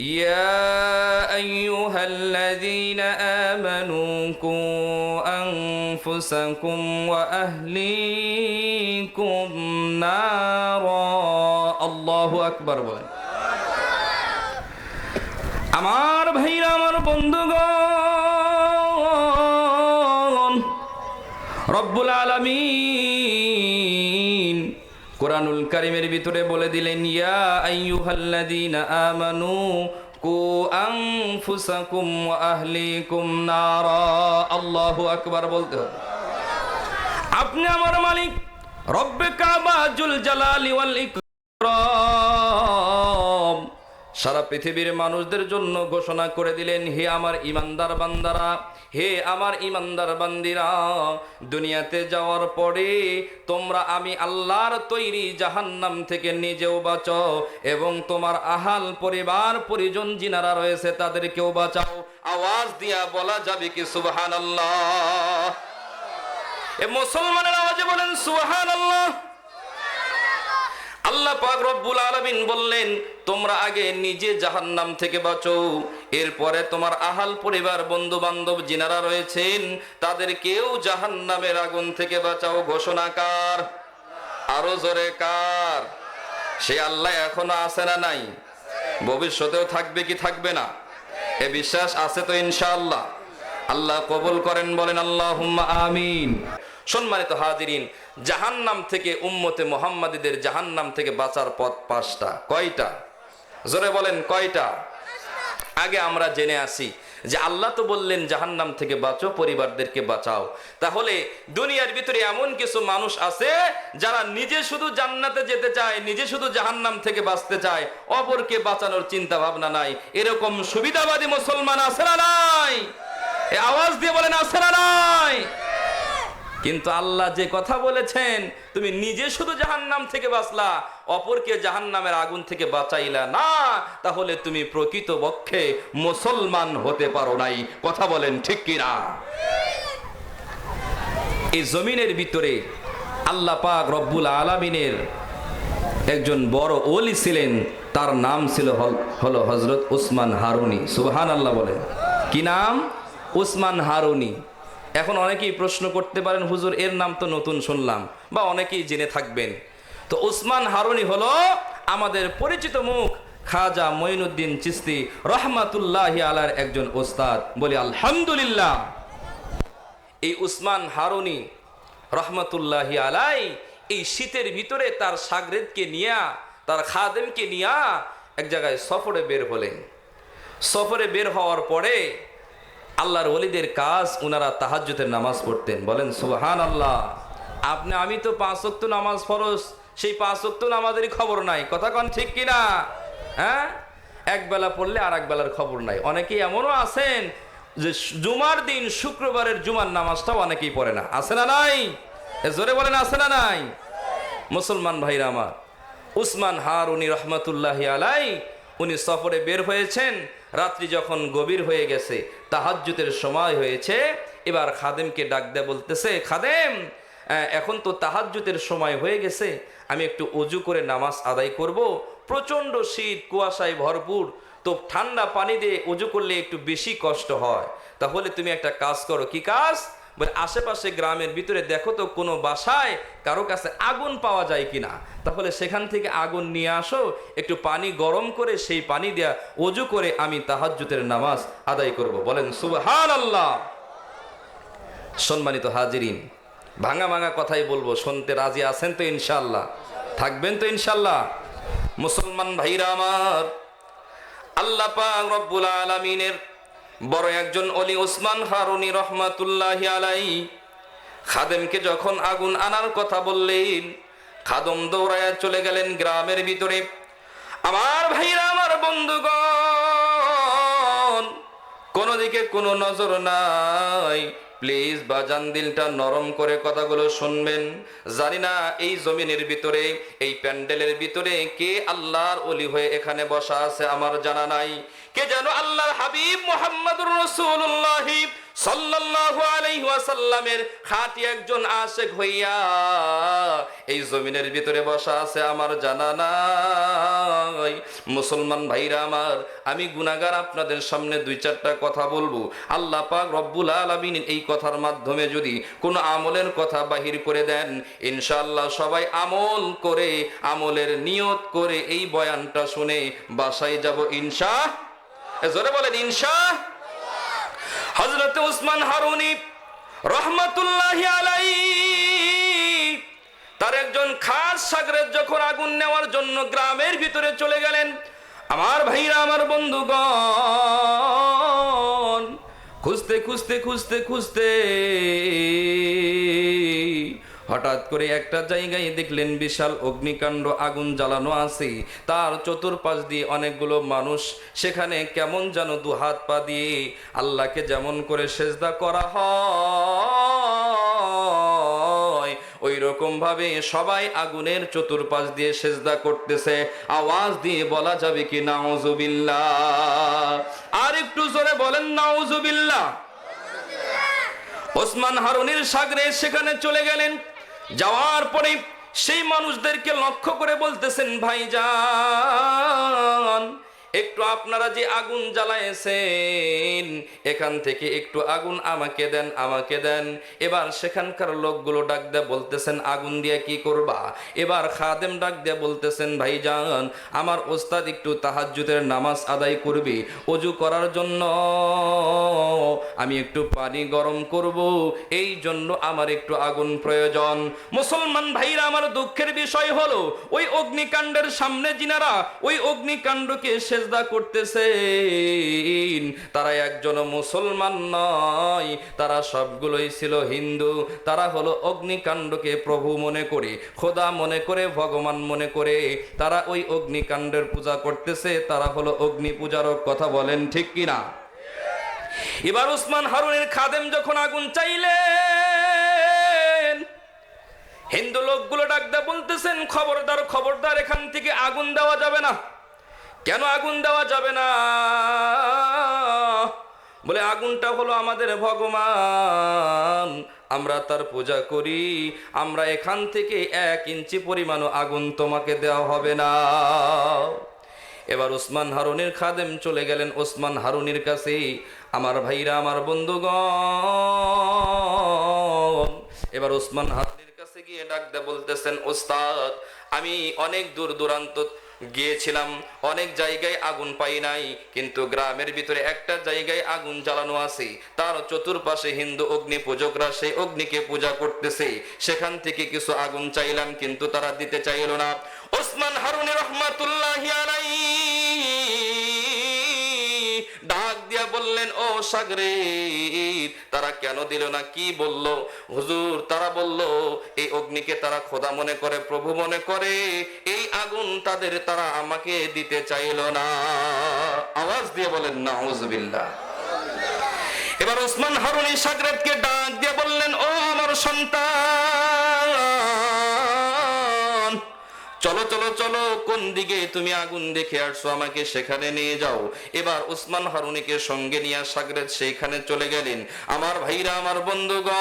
يا أيها الذين آمنوا قوا أنفسكم وأهليكم نارا الله أكبر বলেন আমার ভাইরা আমার বন্ধুগণ রব্বুল আলামিন কোরআনুল কারিমের ভিতরে বলে দিলেন, ইয়া আমানু বলতে আপনি আমার মালিক, রব্বে কাবা জুল জালালি ওয়াল ইকরাম। সারা পৃথিবীর মানুষদের জন্য ঘোষণা করে দিলেন, হে আমার ইমানদার বান্দারা, হে আমার ইমানদার বান্দিরা, দুনিয়াতে যাওয়ার পরে তোমরা আমি আল্লাহর তৈরি জাহান্নাম থেকে নিজেও বাঁচো এবং তোমার আহাল পরিবার পরিজন জিনারা রয়েছে তাদেরকেও বাঁচাও। আওয়াজ দিয়া বলা যাবে কি সুবহান আল্লাহ মুসলমানের আওয়াজে বলেন সুবহান আল্লাহ আল্লাহ পাক রব্বুল আলামিন বললেন, তোমরা আগে নিজে জাহান্নাম থেকে বাঁচো। এরপরে তোমার আহাল পরিবার বন্ধু বান্ধব যিনারা রয়েছেন, তাদের তাদেরকেও জাহান্নামের আগুন থেকে বাঁচাও ঘোষণা কার? আরও জোরে কার? সে আল্লাহ এখনও আছে না নাই? ভবিষ্যতেও থাকবে কি থাকবে না? এ বিশ্বাস আছে তো ইনশাআল্লাহ। আল্লাহ কবুল করেন, বলেন আল্লাহ আমিন। সম্মানিত হাজিরিন জাহান্নাম থেকে উম্মতে মোহাম্মদীদের জাহান্নাম থেকে বাঁচার পথ পাঁচটা। কয়টা? জোরে বলেন, কয়টা? আগে আমরা জেনে আসি যে আল্লাহ তো বললেন, জাহান্নাম থেকে বাঁচো, পরিবারদেরকে বাঁচাও। তাহলে দুনিয়ার ভিতরে এমন কিছু মানুষ আছে যারা নিজে শুধু জান্নাতে যেতে চায়, নিজে শুধু জাহান্নাম থেকে বাঁচতে চায়, অপরকে বাঁচানোর চিন্তা ভাবনা নাই। এরকম সুবিধাবাদী মুসলমান আছে না নাই? আওয়াজ দিয়ে বলেন, আছে না নাই? কিন্তু আল্লাহ যে কথা বলেছেন, তুমি নিজে শুধু জাহান্নাম থেকে বাঁচলা, অপরকে জাহান্নামের আগুন থেকে বাঁচাইলা না, তাহলে তুমি প্রকৃত পক্ষে মুসলমান হতে পারো নাই। কথা বলেন ঠিক কিনা? এই জমিনের ভিতরে আল্লাহ পাক রব্বুল আলামিনের একজন বড় ওলি ছিলেন, তার নাম ছিল হল- হজরত উসমান হারুনি। সুবহান আল্লাহ বলেন। কি নাম? উসমান হারুনি। এখন অনেকেই প্রশ্ন করতে পারেন, হুজুর, এর নাম তো নতুন শুনলাম। বা অনেকেই জেনে থাকবেন। তো উসমান হারুনি হলো আমাদের পরিচিত মুখ, খাজা মঈনুদ্দিন চিস্তি রহমাতুল্লাহ আলার একজন ওস্তাদ। বলি, আলহামদুলিল্লাহ। এই উসমান হারুনি রহমতুল্লাহ আলাই এই শীতের ভিতরে তার সাগরেদকে নিয়া, তার খাদেমকে নিয়া এক জায়গায় সফরে বের হলেন। সফরে বের হওয়ার পরে আল্লাহর ওলিদের কাজ, উনারা তাহাজ্জুদের নামাজ পড়তেন। বলেন সুবহান আল্লাহ আপনি, আমি তো পাঁচ ওয়াক্ত নামাজ ফরজ, সেই পাঁচ ওয়াক্ত নামাজেরই খবর নাই। কথা কন ঠিক কিনা হ্যাঁ? এক বেলা পড়লে আর এক বেলার খবর নাই। অনেকেই এমনও আছেন যে জুমার দিন শুক্রবারের জুমার নামাজটাও অনেকেই পড়ে না। আছে না নাই? জোরে বলেন, আছে না নাই? মুসলমান ভাইরা আমার, উসমান হার উনি রহমতুল্লাহ আলাই উনি সফরে বের হয়েছেন। রাত্রি যখন গভীর হয়ে গেছে তাহাজ্জুতের সময় হয়েছে, এবার খাদেমকে ডাক দেয়া বলতেছে, খাদেম এখন তো তাহাজ্জুতের সময় হয়ে গেছে, আমি একটু অজু করে নামাজ আদায় করব। প্রচণ্ড শীত, কুয়াশায় ভরপুর, তো ঠান্ডা পানি দিয়ে অজু করলে একটু বেশি কষ্ট হয়। তাহলে তুমি একটা কাজ করো, কি কাজ? বলে, আশেপাশে গ্রামের ভিতরে দেখো তো কোনো বাসায় কারও কাছে আগুন পাওয়া যায় কিনা। তাহলে সেখান থেকে আগুন নিয়ে আসো, একটু পানি গরম করে সেই পানি দেয়া অজু করে আমি তাহাজ্জুতের নামাজ আদায় করব। বলেন সুবহান আল্লাহ সম্মানিত হাজিরিন, ভাঙা ভাঙা কথাই বলব, শুনতে রাজি আছেন তো ইনশাল্লাহ থাকবেন তো ইনশাল্লাহ মুসলমান ভাইরা আমার, আল্লাহ পাক রব্বুল আলামিনের বড় একজন অলি ওসমান হারুনি রহমাতুল্লাহ আলাই খাদেমকে যখন আগুন আনার কথা বললেন, খাদম দৌড়ায়া চলে গেলেন গ্রামের ভিতরে। আমার ভাইরা, আমার বন্ধুগণ কোনো দিকে কোনো নজর নাই। প্লিজ বাজান দিলটা নরম করে কথাগুলো শুনবেন। জানি না এই জমিনের ভিতরে, এই প্যান্ডেলের ভিতরে কে আল্লাহর অলি হয়ে এখানে বসা আছে আমার জানা নাই। কে যেন আল্লাহর হাবিব মোহাম্মদ রসুল্লাহ সাল্লাল্লাহু আলাইহি ওয়াসাল্লামের খাঁটি একজন আশেক হইয়া, এই জমিনের ভিতরে বসা আছে আমার জানা নাই। মুসলমান ভাইরা আমার, আমি গুনাহগার আপনাদের সামনে দুই চারটা কথা বলব। আল্লাহ পাক রব্বুল আলামিন এই কথার মাধ্যমে যদি কোনো আমলের কথা বাহির করে দেন, ইনশাআল্লাহ সবাই আমল করে, আমলের নিয়ত করে এই বয়ানটা শুনে বাসায় যাব ইনশা জোরে বলেন ইনশা হজরত ওসমান হারুনি রহমতুল্লাহ আলাই তার একজন খাস সাগরের যখন আগুন নেওয়ার জন্য গ্রামের ভিতরে চলে গেলেন। আমার ভাইরা, আমার বন্ধুগণ, খুঁজতে খুঁজতে খুঁজতে খুঁজতে হঠাৎ করে একটা জায়গায় দেখলেন বিশাল অগ্নিকাণ্ড আগুন জ্বালানো আছে। তার চতুর্পাশ দিয়ে অনেকগুলো মানুষ, সেখানে কেমন যেন দু হাত পা দিয়ে আল্লাহকে যেমন করে সেজদা করা হয় ওই রকম ভাবে সবাই আগুনের চতুর্পাশ দিয়ে সেজদা করতেছে। আওয়াজ দিয়ে বলা যাবে কি, নাউজুবিল্লাহ। আর একটু জোরে বলেন, নাউজুবিল্লাহ। ওসমান হারুনির সাগরে সেখানে চলে গেলেন। যাওয়ার পরে সেই মানুষদেরকে লক্ষ্য করে বলতেছেন ভাইজান একটু আপনারা যে আগুন জ্বালায়েছেন, এখান থেকে একটু আগুন আমাকে দেন আমাকে দেন। এবার সেখানকার লোকগুলো ডাক দিয়ে বলতেছেন, আগুন দিয়ে কি করবা? এবার খাদেম ডাক দিয়ে বলতেছেন ভাই ভাইজান, আমার ওস্তাদ একটু তাহাজ্জুদের নামাজ আদায় করবে, অজু করার জন্য। আমি একটু পানি গরম করব, এই জন্য আমার একটু আগুন প্রয়োজন। মুসলমান ভাইরা, আমার দুঃখের বিষয় হলো, ওই অগ্নিকাণ্ডের সামনে যিনারা, ওই অগ্নিকাণ্ডকে সেজদা করতেছেন। তারা একজন মুসলমান নয়, তারা সবগুলোই ছিল হিন্দু। তারা হলো অগ্নিকাণ্ডকে প্রভু মনে করে, খোদা মনে করে, ভগবান মনে করে। তারা ওই অগ্নিকাণ্ডের পূজা করতেছে, তারা হলো অগ্নি পূজারক, কথা বলেন ঠিক কিনা? এবার উসমান হারুনের খাদেম যখন আগুন চাইলেন, হিন্দু লোকগুলো ডাকদা বলতেছেন, খবরদার খবরদার, এখান থেকে আগুন দেওয়া যাবে না। কেন আগুন দেওয়া যাবে না? বলে, আগুনটা হলো আমাদের ভগবান। আমরা তার পূজা করি, আমরা এখান থেকে এক ইঞ্চি পরিমাণও আগুন তোমাকে দেওয়া হবে না। এবার ওসমান হারুনের খাদেম চলে গেলেন ওসমান হারুনির কাছে আমার ভাইরা, আমার বন্ধুগণ, এবার ওসমান হারুনির কাছে গিয়ে ডাক ডাকতে বলতেছেন, ওস্তাদ, আমি অনেক দূর দূরান্ত গিয়েছিলাম। অনেক জায়গায় আগুন পাই নাই, কিন্তু গ্রামের ভিতরে একটা জায়গায় আগুন জ্বালানো আছে। তার চতুর্পাশে হিন্দু অগ্নি পূজকরা সেই অগ্নিকে পূজা করতেছে। সেখান থেকে কিছু আগুন চাইলাম, কিন্তু তারা দিতে চাইল না। ওসমান হারুন রহমাতুল্লাহ ডাক বললেন, ও সাগরে, তারা কেন দিল না? কি বলল? হুজুর, তারা বলল, এই অগ্নিকে তারা খোদা মনে করে, প্রভু মনে করে। এই আগুন তাদের, তারা আমাকে দিতে চাইল না। আওয়াজ দিয়ে বলেন না হুজবিল্লাহ এবার ওসমান হারুনি সাগরেদকে ডাক দিয়ে বললেন, ও আমার সন্তান চলো চলো চলো, কোন দিকে তুমি আগুন দেখে আসছো? আমাকে সেখানে নিয়ে যাও। এবার উসমান হারুনিকে সঙ্গে নিয়ে সাগরেদ সেইখানে চলে গেলেন। আমার ভাইরা, আমার বন্ধুগণ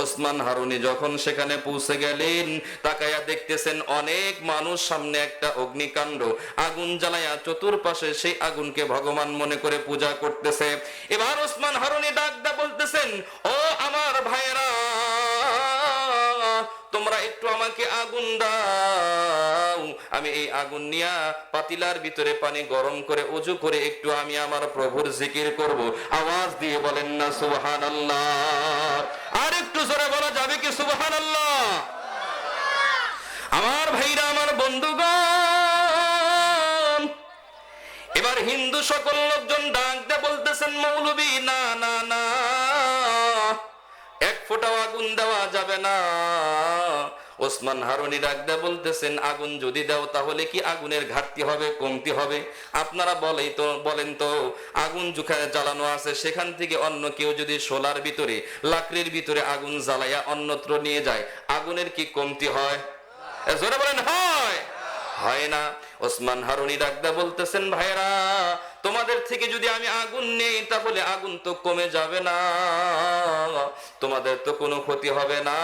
ওসমান হারুনি যখন সেখানে পৌঁছে গেলেন, তাকায়া দেখতেছেন অনেক মানুষ সামনে একটা অগ্নিকাণ্ড। আগুন জ্বালায়া চতুর্পাশে সেই আগুনকে ভগবান মনে করে পূজা করতেছে। এবার ওসমান হারুনি ডাকদা বলতেছেন, ও আমার ভাইরা তোমরা একটু আমাকে আগুন দাও। আমি এই আগুন নিয়া পাতিলার ভিতরে পানি গরম করে উজু করে একটু আমি আমার প্রভুর জিকির করব। আওয়াজ দিয়ে বলেন না সুবহান আর একটু জোরে বলা যাবে কি সুবহান আমার ভাইরা, আমার বন্ধুগণ, এবার হিন্দু সকল লোকজন ডাক দিয়ে বলতেছেন, মৌলবী, না না না ফোঁটাও আগুন দেওয়া যাবে না। ওসমান হারুনি ডাকদা বলতেছেন, আগুন যদি দাও তাহলে কি আগুনের ঘাটতি হবে, কমতি হবে? আপনারা বলেই তো, বলেন তো, আগুন যেখানে জ্বালানো আছে, সেখান থেকে অন্য কেউ যদি সোলার ভিতরে, লাকড়ির ভিতরে আগুন জ্বালাইয়া অন্যত্র নিয়ে যায়, আগুনের কি কমতি হয়? জোরে বলেন, হয়! হয় না। ওসমান হারুনি ডাকদা বলতেছেন ভাইরা তোমাদের থেকে যদি আমি আগুন নেই, তাহলে আগুন তো কমে যাবে না। তোমাদের তো কোনো ক্ষতি হবে না।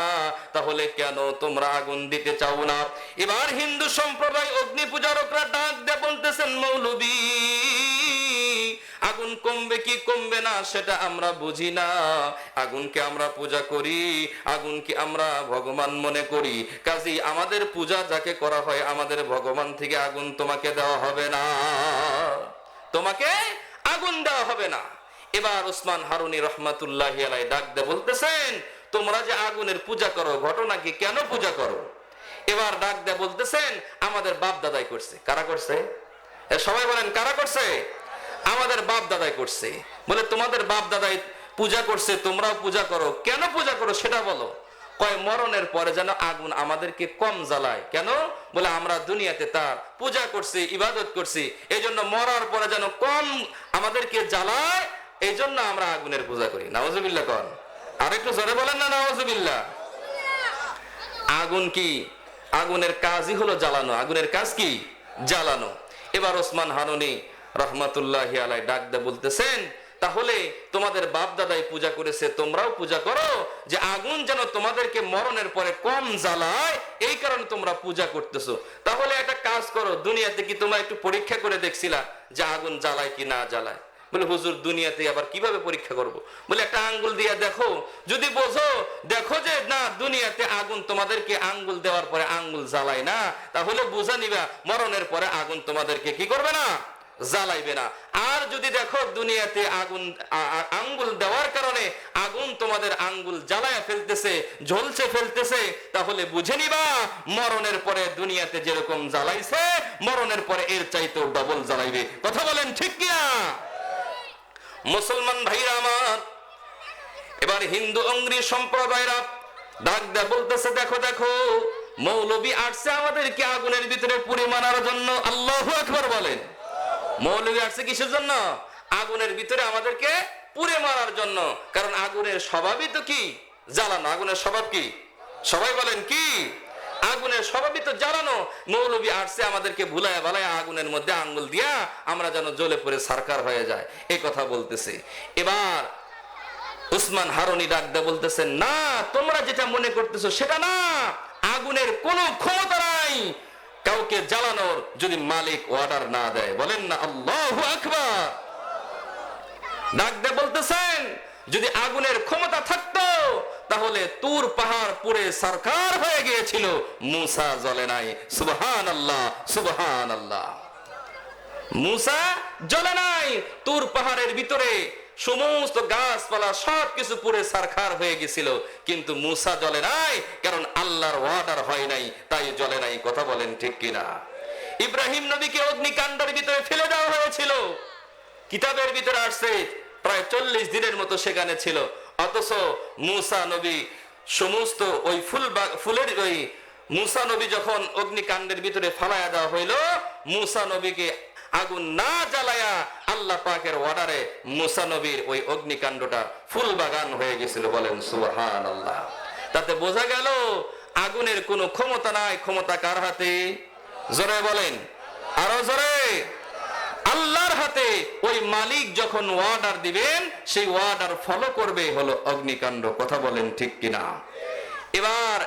তাহলে কেন তোমরা আগুন দিতে চাও না? এবার হিন্দু সম্প্রদায় অগ্নি পূজারকরা ডাক দিয়ে বলতেছেন, মৌলবী আগুন কমবে কি কমবে না সেটা আমরা বুঝি না। আগুনকে আমরা পূজা করি, আগুনকে আমরা ভগবান মনে করি। কাজী, আমাদের পূজা যাকে করা হয়, আমাদের ভগবান থেকে আগুন তোমাকে দেওয়া হবে না। তোমাকে আগুন দেওয়া হবে না। এবার ওসমান হারুনি রহমাতুল্লাহ ডাক দে বলতেছেন, তোমরা যে আগুনের পূজা করো, ঘটনা কি কেন পূজা করো? এবার ডাক দে বলতেছেন, আমাদের বাপ দাদাই করছে। কারা করছে? সবাই বলেন, কারা করছে? আমাদের বাপ দাদাই করছে। বলে, তোমাদের বাপ দাদাই পূজা করছে, তোমরাও পূজা করো। কেন পূজা করো সেটা বলো। কয়, মরণের পরে যেন আগুন আমাদেরকে কম জ্বালায়। কেন? বলে, আমরা দুনিয়াতে তার পূজা করছি, ইবাদত করছি এই জন্য মরার পরে যেন কম আমাদেরকে জ্বালায় এই জন্য আমরা আগুনের পূজা করি। নওয়াজবিল্লা কন। আর একটু জোরে বলেন না নওয়াজবিল্লা আগুন কি? আগুনের কাজই হলো জ্বালানো। আগুনের কাজ কি? জ্বালানো। এবার ওসমান হারুনি রহমাতুল্লাহ আলাই ডাক দে বলতেছেন, তাহলে তোমাদের বাপ দাদাই পূজা করেছে, তোমরাও পূজা করো। যে আগুন যেন তোমাদেরকে মরণের পরে কম জ্বালায়, এই কারণে তোমরা পূজা করতেছো। তাহলে একটা কাজ করো, দুনিয়াতে কি তোমরা একটু পরীক্ষা করে দেখছিলা যে আগুন জ্বালায় কি না জ্বালায়? বলে, হুজুর, দুনিয়াতে আবার কীভাবে পরীক্ষা করব। বলে, একটা আঙ্গুল দিয়ে দেখো। যদি বোঝো, দেখো যে না, দুনিয়াতে আগুন তোমাদেরকে আঙ্গুল দেওয়ার পরে আঙ্গুল জ্বালায় না, তাহলে বুঝা নিবা, মরণের পরে আগুন তোমাদেরকে কি করবে না? জ্বালাইবে না। আর যদি দেখো দুনিয়াতে আগুন আঙ্গুল দেওয়ার কারণে আগুন তোমাদের আঙ্গুল জ্বালায় ফেলতেছে, ঝলসে ফেলতেছে, তাহলে বুঝে নিবা, মরণের পরে দুনিয়াতে যেরকম জ্বালাইছে, মরণের পরে এর চাইতেও ডবল জ্বালাইবে। কথা বলেন ঠিক কিনা? মুসলমান ভাইরা আমার, এবার হিন্দু অঙ্গি সম্প্রদায়রা ডাক দেয়া বলতেছে, দেখো দেখো, মৌলবী আসছে আমাদেরকে আগুনের ভিতরে পুড়ে মারার জন্য, আল্লাহ আকবার বলেন। মৌলবী আসছে কিসের জন্য? আগুনের ভিতরে আমাদেরকে পুড়ে মারার জন্য। কারণ আগুনের স্বভাবই তো কি? জ্বালানো। আগুনের স্বভাব কি? সবাই বলেন কি? আগুনের স্বভাবই তো জ্বালানো। মৌলবী আসছে আমাদেরকে ভুলায় ভালায় আগুনের মধ্যে আঙ্গুল দিয়া আমরা যেন জ্বলে পড়ে সারকার হয়ে যায় এই কথা বলতেছে। এবার উসমান হারুনি ডাক দিয়ে বলতেছেন না, তোমরা যেটা মনে করতেছো সেটা না। আগুনের কোনো ক্ষমতা নাই। কাউকে জ্বালানোর যদি মালিক অর্ডার না দেয়, বলেন না, আল্লাহ আকবার। ডাক দিয়ে বলতেছেন, যদি আগুনের ক্ষমতা থাকতো, তাহলে তুর পাহাড় পুড়ে সরকার হয়ে গিয়েছিল। মুসা জ্বলে নাই। সুবহান আল্লাহ সুবহান আল্লাহ মুসা জ্বলে নাই। তুর পাহাড়ের ভিতরে সমস্ত গাছপালা সবকিছু পুরে সারখার হয়ে গেছিল কিন্তু মুসা জলে নাই, কারণ আল্লাহর নাই জ্বলে নাই, কথা বলেন ঠিক কিনা? ইব্রাহিম নবীকে অগ্নিকাণ্ডের ভিতরে ফেলে দেওয়া হয়েছিল। কিতাবের ভিতরে আসছে, প্রায় চল্লিশ দিনের মতো সেখানে ছিল। অথচ মুসা নবী সমস্ত ওই ফুল ফুলের ওই মুসা নবী যখন অগ্নিকাণ্ডের ভিতরে ফালাইয়া দেওয়া হইল, মুসা নবীকে আগুন না জ্বালায়া আল্লাহ পাকের অর্ডারে মুসা নবীর ওই অগ্নিকাণ্ডটা ফুল বাগান হয়ে গেছিল বলেন সুবহান আল্লাহ তাতে বোঝা গেল আগুনের কোনো ক্ষমতা নাই, ক্ষমতা কার হাতে? জোরে বলেন। আরও জোরে। আল্লাহর হাতে ওই মালিক যখন ওয়ার্ডার দিবেন, সেই ওয়ার্ডার ফলো করবে হলো অগ্নিকাণ্ড। কথা বলেন ঠিক কিনা? এবার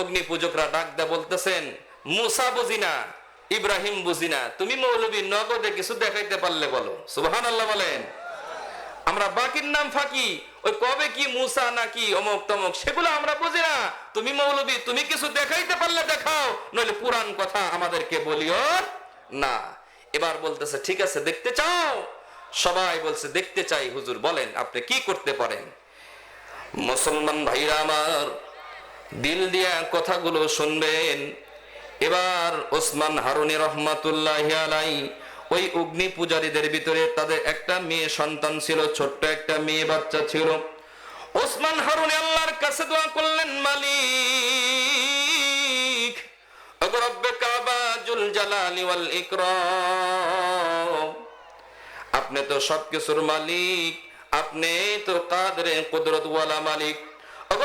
অগ্নি পূজকরা ডাক দা বলতেছেন, মুসা বুঝিনা ইব্রাহিম বুঝিনা তুমি মৌলবী নগদে কিছু দেখাইতে পারলে বলো। সুবহান আল্লাহ বলেন। আমরা বাকির নাম ফাঁকি। ওই কবে কি মুসা নাকি অমুক তমক, সেগুলো আমরা বুঝি না। তুমি মৌলবী, তুমি কিছু দেখাইতে পারলে দেখাও, নইলে পুরান কথা আমাদেরকে বলিও না। এবার বলতেছে, ঠিক আছে, দেখতে চাও? সবাই বলছে, দেখতে চাই, হুজুর, বলেন, আপনি কি করতে পারেন? মুসলমান ভাইরা আমার, দিল দিয়া কথাগুলো শুনবেন। এবার ওসমান হারুনি রহমাতুল্লাহ আলাই ওই অগ্নি পূজারীদের ভিতরে তাদের একটা মেয়ে সন্তান ছিল, ছোট্ট একটা মেয়ে বাচ্চা ছিল। ওসমান হারুনি আল্লাহর কাছে দোয়া করলেন, মালিক আপনি তো সবকিছুর মালিক, আপনি তো কাদরে কুদরত ওয়ালা মালিক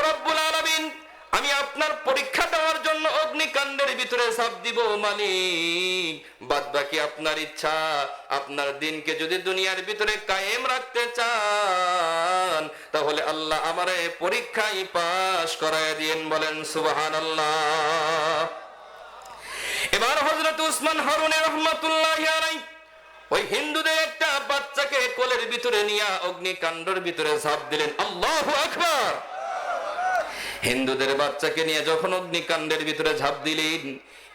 রব্বুল আলামিন আমি আপনার পরীক্ষা দেওয়ার জন্য অগ্নি অগ্নিকাণ্ডের ভিতরে ঝাঁপ দিব, মালিক। বাদ বাকি আপনার ইচ্ছা, আপনার দিনকে যদি দুনিয়ার ভিতরে কায়েম রাখতে চান, তাহলে আল্লাহ আমারে পরীক্ষায় পাশ করায় দিন, বলেন সুবাহান আল্লাহ এবার হজরত উসমান হারুনের রহমতুল্লাহ ওই হিন্দুদের একটা বাচ্চাকে কোলের ভিতরে নিয়ে অগ্নিকাণ্ডের ভিতরে ঝাঁপ দিলেন। আল্লাহ আকবার! হিন্দুদের বাচ্চাকে নিয়ে যখন অগ্নিকাণ্ডের ভিতরে ঝাঁপ দিলেন,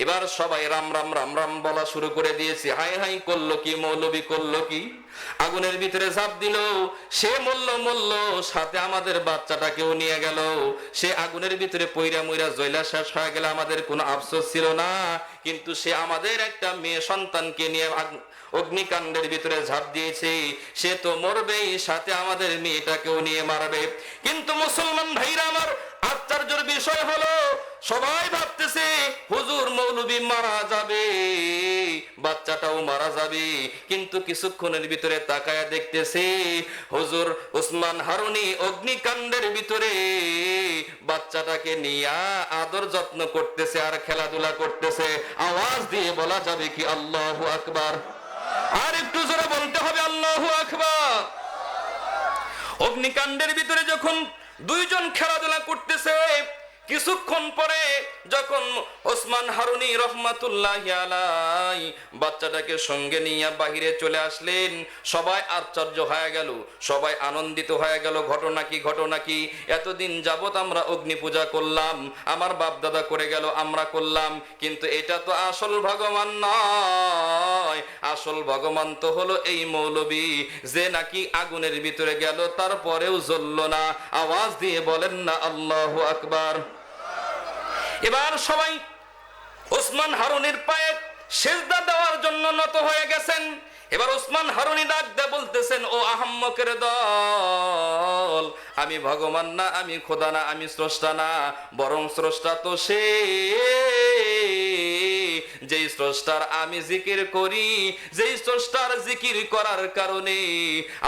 এবার সবাই রাম রাম রাম রাম বলা শুরু করে দিয়েছে। হাই হাই করল কি, মৌলবি করল কি? আগুনের ভিতরে ঝাঁপ দিল। সে মূল্য মল্ল সাথে আমাদের বাচ্চাটাকেও নিয়ে গেল। সে আগুনের ভিতরে পইরা মইরা জয়লা শেষ হয়ে গেলে আমাদের কোনো আফসোস ছিল না। কিন্তু সে আমাদের একটা মেয়ে সন্তানকে নিয়ে অগ্নিকাণ্ডের ভিতরে ঝাঁপ দিয়েছে। সে তো মরবেই, সাথে আমাদের মেয়েটাকেও নিয়ে মারবে। কিন্তু মুসলমান ভাইরা আমার আশ্চর্যের বিষয় হলো, সবাই ভাবতেছে, হুজুর মৌলবী মারা যাবে, বাচ্চাটাও মারা যাবে। কিন্তু কিছুক্ষণের ভিতরে তাকায়া দেখতেছে, হুজুর উসমান হারুনি অগ্নিকাণ্ডের ভিতরে বাচ্চাটাকে নিয়া আদর যত্ন করতেছে আর খেলাধুলা করতেছে। আওয়াজ দিয়ে বলা যাবে কি আল্লাহ আকবার। আর একটু জোরে বলতে হবে আল্লাহ আকবার। অগ্নিকাণ্ডের ভিতরে যখন দুইজন খেলাধুলা করতেছে কিছুক্ষণ পরে যখন ওসমান হারুনি রহমাতুল্লাহ আলাই বাচ্চাটাকে সঙ্গে নিয়ে বাহিরে চলে আসলেন, সবাই আশ্চর্য হয়ে গেল, সবাই আনন্দিত হয়ে গেল, ঘটনা কি ঘটনা কি? এতদিন যাবত আমরা অগ্নি পূজা করলাম, আমার বাপ দাদা করে গেল, আমরা করলাম, কিন্তু এটা তো আসল ভগবান নয়। আসল ভগবান তো হলো এই মৌলবী, যে নাকি আগুনের ভিতরে গেল, তারপরেও জ্বলল না। আওয়াজ দিয়ে বলেন না, আল্লাহ আকবার। এবার সবাই ওসমান হারুনের পায়ে সেজদা দেওয়ার জন্য নত হয়ে গেছেন। এবার ওসমান হারুনি ডাক দে বলতেছেন, ও আহাম্মকের দল, আমি ভগবান না, আমি খোদা না, আমি স্রষ্টা না, বরং স্রষ্টা তো সে। যেই স্রষ্টার আমি জিকির করি, যেই স্রষ্টার জিকির করার কারণে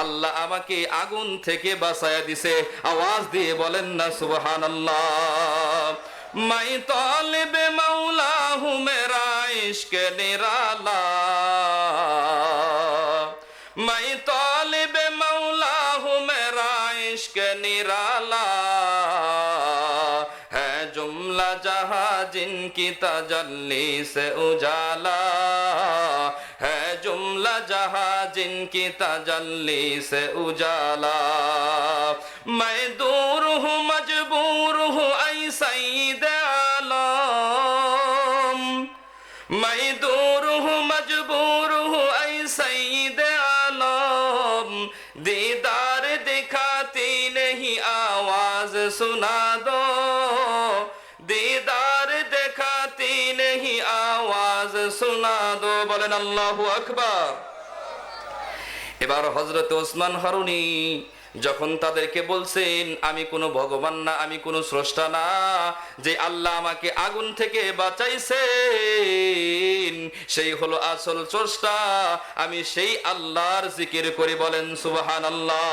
আল্লাহ আমাকে আগুন থেকে বাঁচায়া দিছে। আওয়াজ দিয়ে বলেন না, সুবহানাল্লাহ। मैं तालिब मौला हूँ, मेरा इश्क निराला। मैं तालिब मौला हूँ, मेरा इश्क निराला। है जुमला जहाँ जिनकी तजल्ली से उजाला। کی تجلی سے اجالا میں دور ہوں مجبور ہوں اے سید عالم میں دور ہوں مجبور ہوں اے سید عالم دیدار دکھاتی نہیں آواز سنا دو دیدار دکھاتی نہیں آواز سنا دو بولن اللہ اکبر এবার হজরত ওসমান হারুনি যখন তাদেরকে বলছেন, আমি কোনো ভগবান না, আমি কোনো স্রষ্টা না, যে আল্লাহ আমাকে আগুন থেকে বাঁচাইছেন, সেই হলো আসল স্রষ্টা। আমি সেই আল্লাহর জিকির করে বলেন সুবাহান আল্লাহ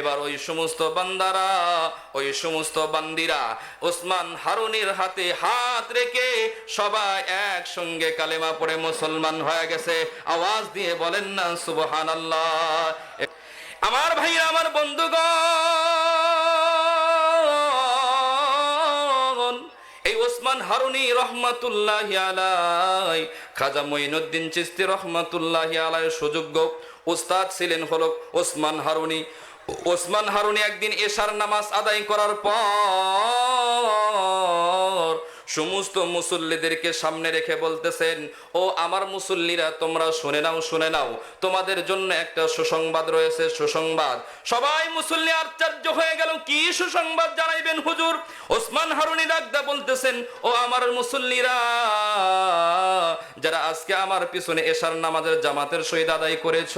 এবার ওই সমস্ত বান্দারা, ওই সমস্ত বান্দিরা ওসমান হারুনির হাতে হাত রেখে সবাই একসঙ্গে কালেমা পড়ে মুসলমান হয়ে গেছে। আওয়াজ দিয়ে বলেন না সুবহান আল্লাহ আমার ভাইরা, আমার বন্ধুগণ, এই ওসমান হারুনি রহমাতুল্লাহ আলাই খাজা মঈনুদ্দিন চিস্তি রহমাতুল্লাহ আলাই সুযোগ্য উস্তাদ ছিলেন হলো ওসমান হারুনি। ওসমান হারুনি একদিন এশার নামাজ আদায় করার পর সমস্ত মুসল্লিদেরকে সামনে রেখে বলতেছেন, ও আমার মুসল্লিরা, তোমরা শুনে নাও শুনে নাও। তোমাদের জন্য একটা সুসংবাদ রয়েছে, সুসংবাদ। সবাই মুসল্লি আশ্চর্য হয়ে গেল। কি সুসংবাদ জানাইবেন হুজুর? ওসমান হারুনি ডাকদা বলতেছেন, ও আমার মুসল্লিরা, যারা আজকে আমার পিছনে এশার নামাজের জামাতের সহিত আদায় করেছ,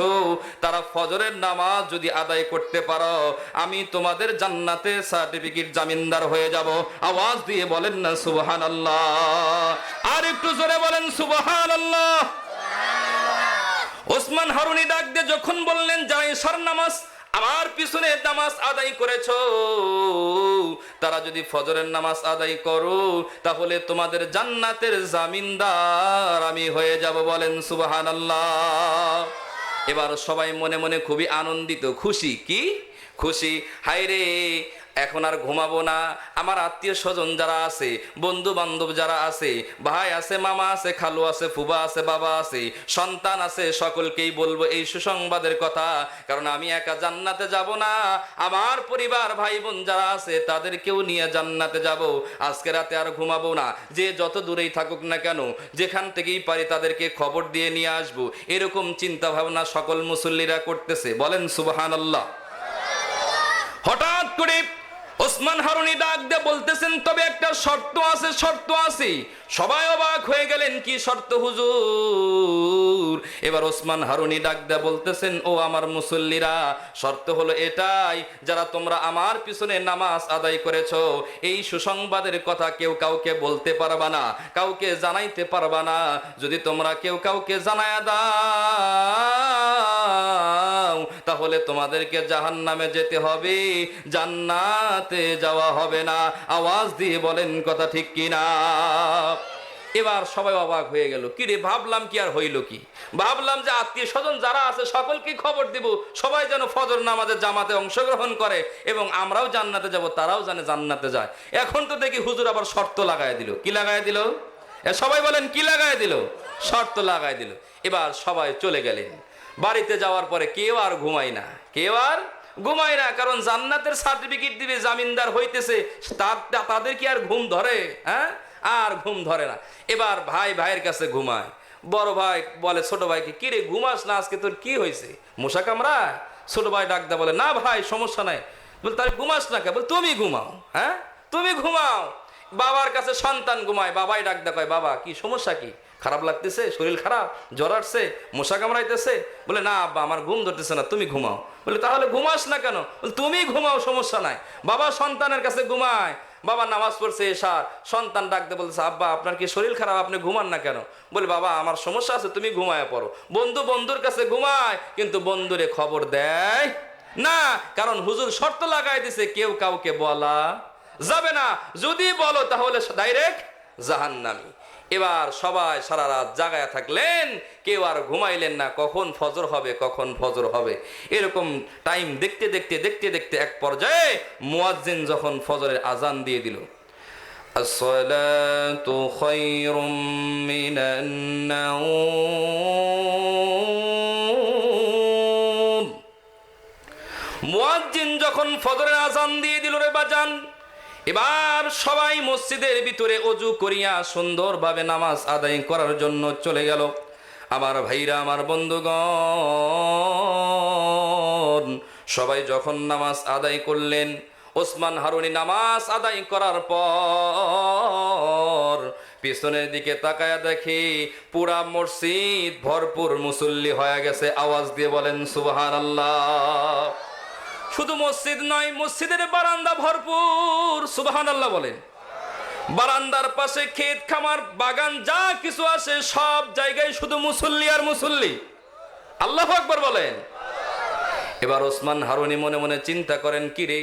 তারা ফজরের নামাজ যদি আদায় করতে পারো, আমি তোমাদের জান্নাতে সার্টিফিকেট জামিনদার হয়ে যাব। আওয়াজ দিয়ে বলেন না সুবহান আল্লাহ আর একটু জোরে বলেন সুবহান আল্লাহ ওসমান হারুনি ডাক দিয়ে যখন বললেন যাই এশার নামাজ আমার পিছনে নামাজ আদায় করেছ, তারা যদি ফজরের নামাজ আদায় করো, তাহলে তোমাদের জান্নাতের জামিনদার আমি হয়ে যাব। বলেন সুবাহান এবার সবাই মনে মনে খুবই আনন্দিত, খুশি, কি? খুশি। হায় রে এখন আর ঘুমাবো না। আমার আত্মীয় স্বজন যারা আছে বন্ধু বান্ধব যারা আছে, ভাই আছে, মামা আছে, খালু আছে, ফুবা আছে, বাবা আছে, সন্তান আছে, সকলকেই বলব এই সুসংবাদের কথা, কারণ আমি একা জান্নাতে যাব না। আমার পরিবার ভাই বোন যারা আছে, তাদেরকেও নিয়ে জান্নাতে যাব। আজকে রাতে আর ঘুমাবো না। যে যত দূরেই থাকুক না কেন, যেখান থেকেই পারি তাদেরকে খবর দিয়ে নিয়ে আসব। এরকম চিন্তা ভাবনা সকল মুসল্লিরা করতেছে। বলেন সুবাহান আল্লাহ হঠাৎ করে ওসমান হারুনি ডাক দিয়ে বলতেছেন তবে একটা শর্ত আছে শর্ত আছে। সবাই অবাক হয়ে গেলেন, কি শর্ত হুজুর? এবার ওসমান হারুনি ডাক দিয়ে বলতেছেন, ও আমার মুসল্লিরা, শর্ত হলো এটাই, যারা তোমরা আমার পিছনে নামাজ আদায় করেছ, এই সুসংবাদের কথা কেউ কাউকে বলতে পারবা না, কাউকে জানাইতে পারবা না। যদি তোমরা কেউ কাউকে জানায় দাও, তাহলে তোমাদেরকে জাহান নামে যেতে হবে, জান্নাতে যাওয়া হবে না। আওয়াজ দিয়ে বলেন, কথা ঠিক কিনা? এবার সবাই অবাক হয়ে গেল, কি রে, ভাবলাম কি আর হইল কি? ভাবলাম যে আত্মীয় স্বজন যারা আছে সকলকে খবর দিব, সবাই যেন ফজর নামাজের জামাতে অংশগ্রহণ করে এবং আমরাও জান্নাতে যাব, তারাও জানে জান্নাতে যায়। এখন তো দেখি হুজুর আবার শর্ত লাগায় দিল। কি লাগায় দিল? সবাই বলেন, কি লাগায় দিল? শর্ত লাগায় দিল। এবার সবাই চলে গেলেন। বাড়িতে যাওয়ার পরে কেউ আর ঘুমায় না, কেউ আর ঘুমায় না, কারণ জান্নাতের সার্টিফিকেট দিবে জামিনদার হইতেছে তাদের কি আর ঘুম ধরে হ্যাঁ? আর ঘুম ধরে না। এবার ভাই ভাইয়ের কাছে ঘুমায়। বড় ভাই বলে, ছোট ভাইকে, কি রে, ঘুমাস না? আজকে তোর কি হয়েছে? মশা কামড়ায়? ছোট ভাই ডাক দা বলে, না ভাই, সমস্যা নাই। বলে, তাহলে ঘুমাস না কে বলে, তুমি ঘুমাও হ্যাঁ? তুমি ঘুমাও। বাবার কাছে সন্তান ঘুমায়, বাবাই ডাক দা কয়, বাবা, কি সমস্যা কি? খারাপ লাগতেছে? শরীর খারাপ? জ্বর আসছে? মশা কামড়াইতেছে? বলে, না, আব্বা, আমার ঘুম ধরতেছে না, তুমি ঘুমাও। বলে, তাহলে ঘুমাস না কেন? তুমি ঘুমাও, সমস্যা নাই। বাবা সন্তানের কাছে ঘুমায়। বাবা নামাজ পড়ছে এসার সন্তান ডাকতে বলছে আব্বা, আপনার কি শরীর খারাপ? আপনি ঘুমান না কেন? বলে, বাবা, আমার সমস্যা আছে, তুমি ঘুমায় পড়ো। বন্ধু বন্ধুর কাছে ঘুমায়, কিন্তু বন্ধুরে খবর দেয় না, কারণ হুজুর শর্ত লাগাই দিছে, কেউ কাউকে বলা যাবে না। যদি বলো, তাহলে ডাইরেক্ট জাহান্নামি। এবার সবাই সারা রাত জাগায় থাকলেন, কেউ আর ঘুমাইলেন না, কখন ফজর হবে, কখন ফজর হবে। এরকম টাইম দেখতে দেখতে দেখতে দেখতে এক পর্যায়ে মুয়াজ্জিন যখন ফজরের আজান দিয়ে দিল যখন ফজরের আজান দিয়ে দিল রে বাজান এবার সবাই মসজিদের ভিতরে অজু করিয়া সুন্দরভাবে নামাজ আদায় করার জন্য চলে গেল। আমার ভাইরা, আমার বন্ধুগণ, সবাই যখন নামাজ আদায় করলেন, ওসমান হারুনি নামাজ আদায় করার পর পিছনের দিকে তাকায়া দেখি পুরা মসজিদ ভরপুর মুসল্লি হয়ে গেছে। আওয়াজ দিয়ে বলেন সুবহান আল্লাহ শুধু মসজিদ নয়, মসজিদের বারান্দা ভরপুর। সুবাহান আল্লাহ বলেন। বারান্দার পাশে ক্ষেত, খামার, বাগান, যা কিছু আছে, সব জায়গায় শুধু মুসল্লি আর মুসল্লি। আল্লাহ আকবর বলেন। এবার ওসমান হারুনি মনে মনে চিন্তা করেন, কিরে,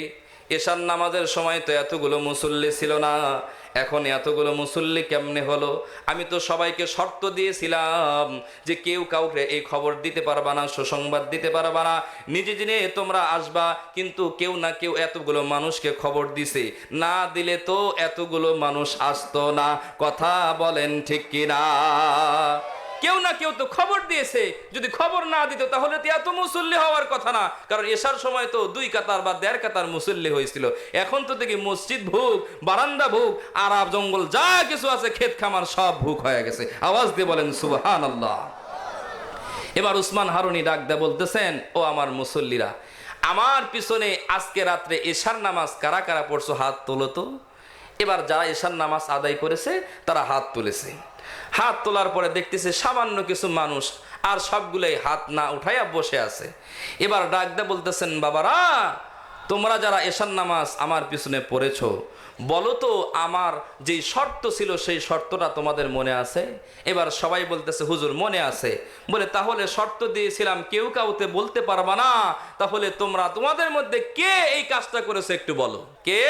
এশার নামাজের সময় তো এতগুলো মুসল্লি ছিল না। এখন এতগুলো মুসল্লি কেমনে হলো? আমি তো সবাইকে শর্ত দিয়েছিলাম যে কেউ কাউকে এই খবর দিতে পারবা না, সুসংবাদ দিতে পারবা না। নিজে জেনে তোমরা আসবা, কিন্তু কেউ না কেউ এতগুলো মানুষকে খবর দিছে। না দিলে তো এতগুলো মানুষ আসতো না। কথা বলেন ঠিক কিনা? কেউ না কেউ তো খবর দিয়েছে। যদি খবর না দিত তাহলে তো এত মুসল্লি হওয়ার কথা না। কারণ এসার সময় তো দুই কাতার বা দেড় কাতার মুসল্লি হয়েছিল। এখন তো দেখি মসজিদ ভুক বারান্দা ভুক আরব জঙ্গল যা কিছু আছে ক্ষেত খামার সব ভুক হয়ে গেছে। আওয়াজ দিয়ে বলেন সুবহান আল্লাহ এবার উসমান হারুনি ডাক দে বলতেছেন, ও আমার মুসল্লিরা, আমার পিছনে আজকে রাত্রে এশার নামাজ কারা কারা পড়ছো? হাত তোলো তো। এবার যারা এশার নামাজ আদায় করেছে, তারা হাত তুলেছে। হাত তোলার পরে দেখতেছে সামান্য কিছু মানুষ আর সবগুলোই হাত না উঠাইয়া বসে আছে। এবার ডাক দে বলতেছেন, বাবারা, তোমরা যারা এশান নামাজ আমার পিছনে পড়েছ, বলো তো আমার যেই শর্ত ছিল সেই শর্তটা তোমাদের মনে আছে? এবার সবাই বলতেছে, হুজুর, মনে আছে। বলে, তাহলে শর্ত দিয়েছিলাম, কেউ কাউতে বলতে পারবা না। তাহলে তোমরা তোমাদের মধ্যে কে এই কাজটা করেছে একটু বলো? কে?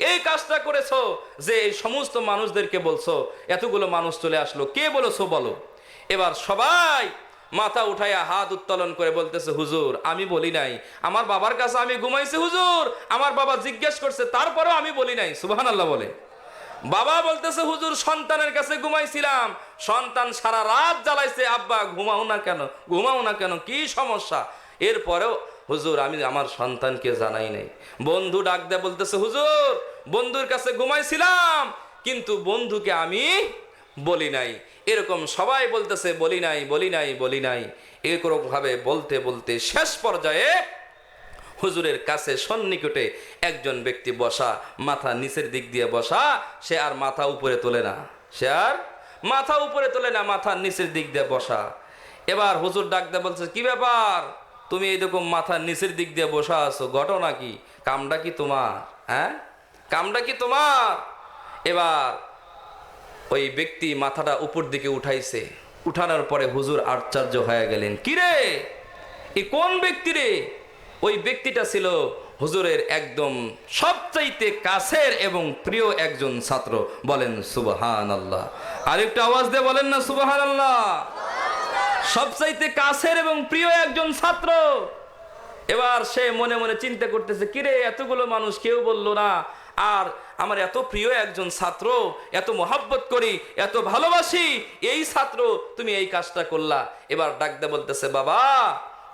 এই কাজটা করেছ যে এই সমস্ত মানুষদেরকে বলছো, এতগুলো মানুষ চলে আসলো। কে বলেছ বলো? এবার সবাই মাথা উঠাইয়া হাত উত্তোলন করে বলতেছে, হুজুর, আমি বলি নাই। আমার বাবার কাছে আমি ঘুমাইছি, হুজুর। আমার বাবা জিজ্ঞেস করছে, তারপরেও আমি বলি নাই। সুবাহান আল্লাহ বলে। বাবা বলতেছে, হুজুর, সন্তানের কাছে ঘুমাইছিলাম। সন্তান সারা রাত জ্বালাইছে, আব্বা, ঘুমাও না কেন? ঘুমাও না কেন? কি সমস্যা? এরপরেও হুজুর, আমি আমার সন্তানকে জানাই নাই। বন্ধু ডাক দেয় বলতেছে, হুজুর, বন্ধুর কাছে ঘুমাইছিলাম, কিন্তু বন্ধুকে আমি বলি নাই। এরকম সবাই বলতেছে, বলি নাই বলি নাই বলি নাই। এরকম ভাবে বলতে বলতে শেষ পর্যায়ে হুজুরের কাছে সন্নিকটে একজন ব্যক্তি বসা, মাথা নিচের দিক দিয়ে বসা, সে আর মাথা উপরে তোলে না। সে আর মাথা উপরে তোলে না, মাথা নিচের দিক দিয়ে বসা। এবার হুজুর ডাক দিয়ে বলছে কি ব্যাপার? তুমি এইরকম মাথার নিচের দিক দিয়ে বসা আছো, ঘটনা কি? কামটা কি তোমার? হ্যাঁ? কামটা কি তোমার? এবার ওই ব্যক্তি মাথাটা উপর দিকে উঠাইছে। উঠানোর পরে হুজুর আশ্চর্য হয়ে গেলেন কিরে এ কোন ব্যক্তি রে? ওই ব্যক্তিটা ছিল হুজুরের একদম সবচাইতে কাছের এবং প্রিয় একজন ছাত্র। বলেন সুবহান আল্লাহ আরেকটা আওয়াজ দিয়ে বলেন না সুবহান আল্লাহ সবচাইতে কাছের এবং প্রিয় একজন ছাত্র। এবার সে মনে মনে চিন্তা করতেছে, কিরে, এতগুলো মানুষ, কেউ বলল না। আর আমার এত প্রিয় একজন ছাত্র, এত মহাব্বত করি, এত ভালোবাসি, এই ছাত্র, তুমি এই কাজটা করলা। এবার ডাকতে বলতেছে, বাবা,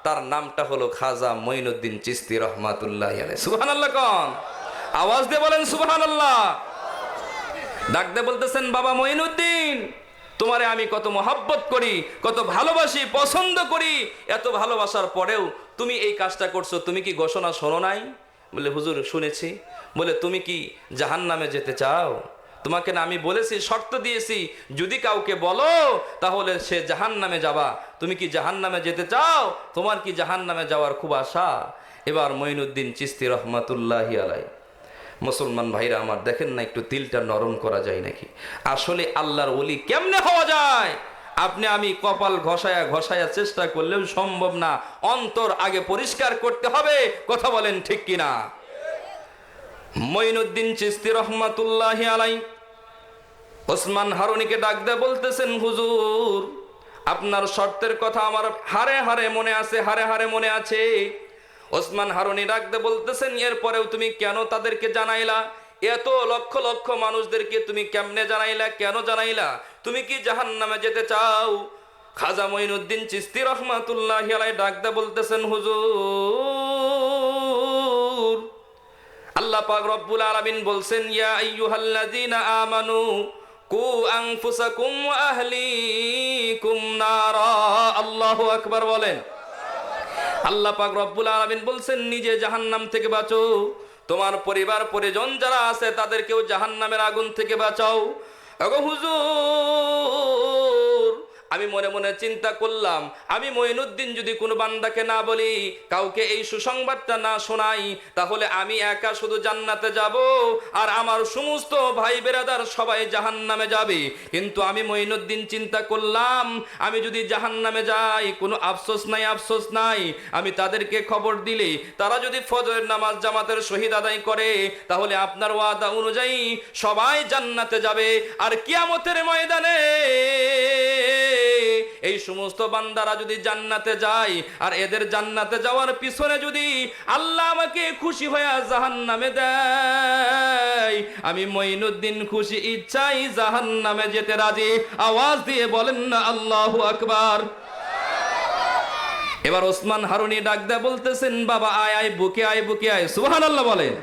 তার নামটা হলো খাজা মঈনুদ্দিন চিস্তি রহমাতুল্লাহ সুবহান আল্লাহ কন। আওয়াজ দিয়ে বলেন সুবহান আল্লাহ ডাকতে বলতেছেন, বাবা মঈনুদ্দিন তোমারে আমি কত মহাব্বত করি, কত ভালোবাসি, পছন্দ করি, এত ভালোবাসার পরেও তুমি এই কাজটা করছ, তুমি কি ঘোষণা শোনো নাই? বলে, হুজুর, শুনেছি। বলে, তুমি কি জাহান নামে যেতে চাও? তোমাকে না, আমি বলেছি, শর্ত দিয়েছি, যদি কাউকে বলো, তাহলে সে জাহান নামে যাবা। তুমি কি জাহান নামে যেতে চাও? তোমার কি জাহান নামে যাওয়ার খুব আশা? এবার মঈনুদ্দিন চিস্তি রহমাতুল্লাহি আলাই মুসলমান ভাইরা আমার দেখেন না, একটু তিলটা নরম করা যায় নাকি? আসলে আল্লাহর ওলি কেমনে হওয়া যায়? আপনি আমি কপাল ঘষায়া ঘষায়া চেষ্টা করলেও সম্ভব না। অন্তর আগে পরিষ্কার করতে হবে, কথা বলেন ঠিক কিনা? মঈনুদ্দিন চিস্তি রহমাতুল্লাহ আলাই, ওসমান হারুনিকে ডাক দেয় বলতেছেন, হুজুর, আপনার শর্তের কথা আমার হারে হারে মনে আছে, হারে হারে মনে আছে। ওসমান হারুনি ডাকতে বলতেছেন, এরপরেও তুমি কেন তাদেরকে জানাইলা? এত লক্ষ লক্ষ মানুষদেরকে তুমি কেমনে জানাইলা? কেন জানাইলা? তুমি কি জাহান নামে যেতে চাও? খাজা মঈনুদ্দিন চিস্তি রহমাতুল্লাহ ডাকতে বলতেছেন, হুজুর, আল্লাহ পাক রব্বুল বলছেন, ইয়া আইয়ুহাল্লাযীনা আমানু কু আনফুসাকুম ওয়া আহলিকুম নারা। আল্লাহু আকবার বলেন। আল্লাহ পাক রব্বুল আলামিন বলছেন, নিজে জাহান্নাম থেকে বাঁচো। তোমার পরিবার, পরিজন যারা আছে, তাদেরকেও জাহান্নামের আগুন থেকে বাঁচাও। হুজুর! আমি মনে মনে চিন্তা করলাম, আমি মঈনুদ্দিন যদি কোনো বান্দাকে না বলি, কাউকে এই সুসংবাদটা না শোনাই, তাহলে আমি একা শুধু জান্নাতে যাব আর আমার সমস্ত ভাই বেরাদার সবাই জাহান্নামে যাবে। কিন্তু আমি মঈনুদ্দিন চিন্তা করলাম, আমি যদি জাহান্নামে যাই, কোনো আফসোস নাই আফসোস নাই, আমি তাদেরকে খবর দিলে, তারা যদি ফজরের নামাজ জামাতের শহীদ আদায় করে, তাহলে আপনার ওয়াদা অনুযায়ী সবাই জান্নাতে যাবে। আর কিয়ামতের ময়দানে এই সমস্ত বান্দারা যদি জান্নাতে যায় আর এদের জান্নাতে যাওয়ার পিছনে যদি আল্লাহ আমাকে খুশি হয়ে জাহান নামে দেয়, আমি মঈনুদ্দিন খুশি ইচ্ছাই জাহান নামে যেতে রাজি। আওয়াজ দিয়ে বলেন না, আল্লাহু আকবার। এবার ওসমান হারুনি ডাক দেয়া, বলতেছেন, বাবা, আয় আয়, বুকে আয় বুকে আয়। সুবহান আল্লাহ বলেন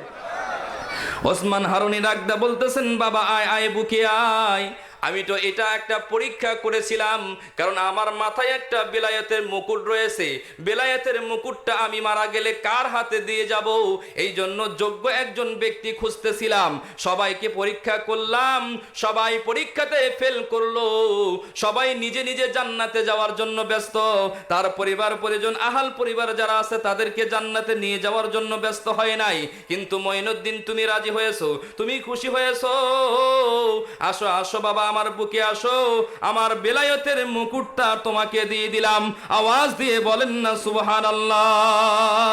ওসমান হারুনি ডাক দেয়া, বলতেছেন, বাবা, আয় আয়, বুকে আয়। আমি তো এটা একটা পরীক্ষা করেছিলাম, কারণ আমার মাথায় একটা বেলায়েতের মুকুট রয়েছে। বেলায়েতের মুকুটটা আমি মারা গেলে কার হাতে দিয়ে যাব? এই জন্য যোগ্য একজন ব্যক্তি খুঁজতেছিলাম। সবাইকে পরীক্ষা করলাম, সবাই পরীক্ষাতে ফেল করল। সবাই নিজে নিজে জান্নাতে যাওয়ার জন্য ব্যস্ত। তার পরিবার, পরিজন, আহাল পরিবার যারা আছে, তাদেরকে জান্নাতে নিয়ে যাওয়ার জন্য ব্যস্ত হয় নাই। কিন্তু মঈনুদ্দিন, তুমি রাজি হয়েছো? তুমি খুশি হয়েছো? আসো আসো বাবা আমার বুকে আসো আমার বেলায়তের মুকুটটা তোমাকে দিয়ে দিলাম। আওয়াজ দিয়ে বলেন না সুবহানাল্লাহ।